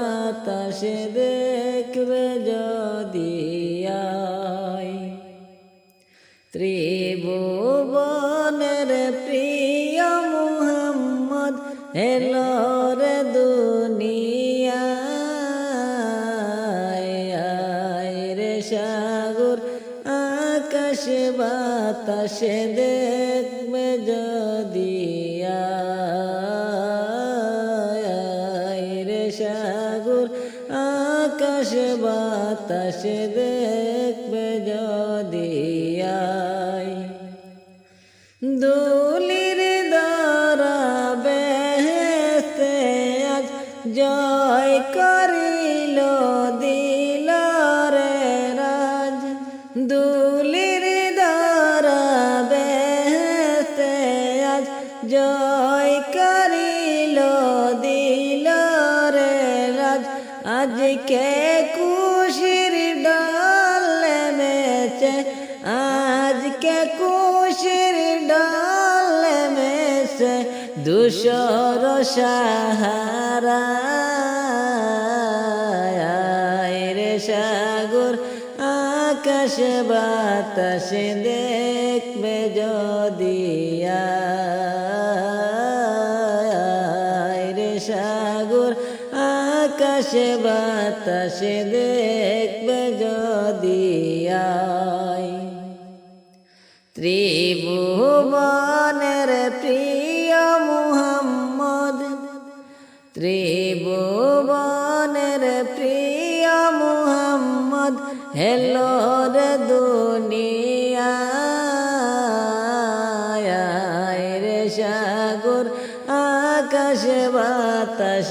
বাতাসে দেখবে যদিয়ায় ত্রিভুবনের প্রিয় মুহাম্মদ এলো রে বাতাসে দেখবে যদিয়া বাতাসে দেখবে যদিয়ায় দুলির দ্বারা বেহেস্তে আজ জয় করিল দিল রে রাজ। দুলির দ্বারা বেহেস্তে আজ জয় করিল দিল রে রাজ। আজকে খুশির আজকে খুশির ডালে মেছে দুশোর সাহারা। রে সাগর, আকাশ বাতাস দেখবে যদিয়া রে সাগর, আকাশ বাতাস দেখবে যদিয়ায় ত্রিভুবনের প্রিয় মুহাম্মদ। ত্রিভুবনের প্রিয় মুহাম্মদ হেলো রে দুনিয়া রে সাগর আকাশ বাতাস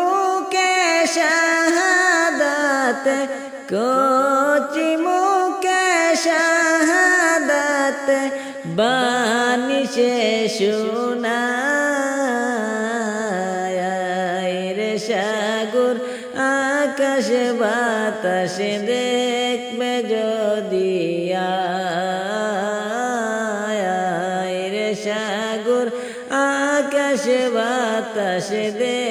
কচি মুখে শাহাদাত বাণী সে শোনা রে সাগর আকাশ বাতাস দেখবে যদিয়া রে সাগর আকাশ বাতাস দেখবে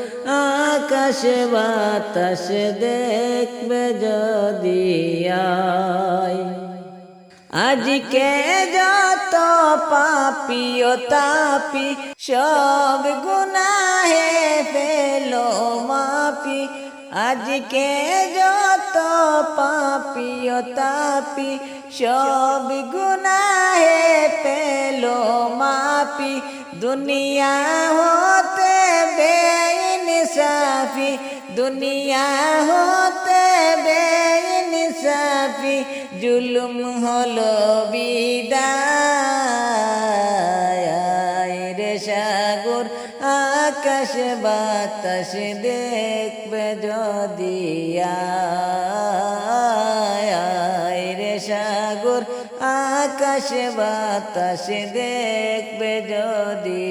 আকাশ বাতাস দেখবে যদিয়ায় আজকে যত পাপি ও তাপি, সব গুনাহে ফেলো মাপি আজকে যত পাপি ও তাপি, সব গুনাহে পেল মাপি দুনিয়া হতে সাফি, দুনিয়া হতে বেইনসাফি, জুলুম হলো বিদায়। রে সাগর, আকাশ বাতাস দেখবে যদি রে সাগর, আকাশ বাতাস দেখবে যদি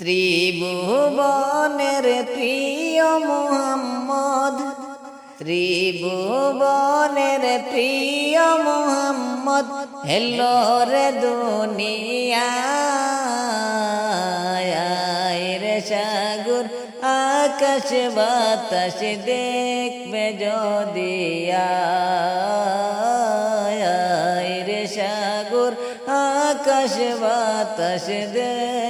ত্রি ত্রিভুবনের প্রিয় মোহাম্মদ। ত্রিভুবনের প্রিয় মোহাম্মদ, হেলো রে দুনিয়া রে সাগর, আকাশ বাতাস দেখবে যদি আয় রে সাগর, আকাশ বাতাস দেখবে